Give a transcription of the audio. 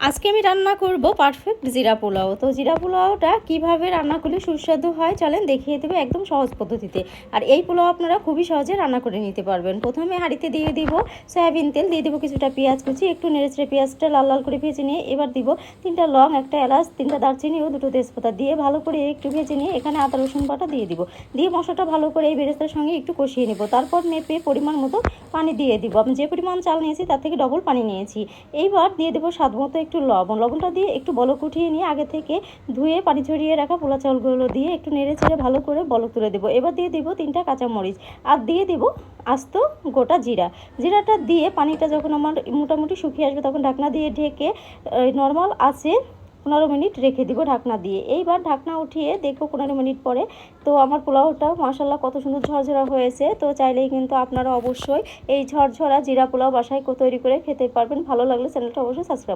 আজকে আমি রান্না করব পারফেক্ট জিরা পোলাও। তো জিরা পোলাওটা কীভাবে রান্না করলে সুস্বাদু হয় চলেন দেখিয়ে দেবো একদম সহজ পদ্ধতিতে। আর এই পোলাও আপনারা খুবই সহজে রান্না করে নিতে পারবেন। প্রথমে হাঁড়িতে দিয়ে দিব সয়াবিন তেল, দিয়ে দেবো কিছুটা পেঁয়াজ কুচি, একটু নেড়েচড়ে পেঁয়াজটা লাল লাল করে ভেজে নিয়ে এবার দিব তিনটা লং, একটা এলাচ, তিনটা দারচিনি ও দুটো তেজপাতা দিয়ে ভালো করে একটু ভেজে নিয়ে এখানে আদা, রসুন বাটা দিয়ে দিব। দিয়ে মশলাটা ভালো করে এই বেরেস্তার সঙ্গে একটু কষিয়ে নেব। তারপর মেপে পরিমাণ মতো পানি দিয়ে দিব। আমি যে পরিমাণ চাল নিয়েছি তার থেকে ডবল পানি নিয়েছি। এইবার দিয়ে দেবো স্বাদ মতো একটু লবণ, লবণটা দিয়ে একটু বলক উঠিয়ে নিয়ে আগে থেকে ধুয়ে পানি ছড়িয়ে রাখা পোলা চাউলগুলো দিয়ে একটু নেড়ে চেড়ে ভালো করে বলক তুলে দেবো। এবার দিয়ে দেবো তিনটা কাঁচামরিচ আর দিয়ে দেবো আস্ত গোটা জিরা। জিরাটা দিয়ে পানিটা যখন আমার মোটামুটি শুকিয়ে আসবে তখন ঢাকনা দিয়ে ঢেকে নর্মাল আছে পনেরো মিনিট রেখে দিব ঢাকনা দিয়ে। এইবার ঢাকনা উঠিয়ে দেখব পনেরো মিনিট পরে তো আমার পোলাওটা মাসাল্লাহ কত সুন্দর ঝরঝরা হয়েছে। তো চাইলেই কিন্তু আপনারা অবশ্যই এই ঝরঝরা জিরা পোলাও বাসায় তৈরি করে খেতে পারবেন। ভালো লাগলে চ্যানেলটা অবশ্যই সাবস্ক্রাইব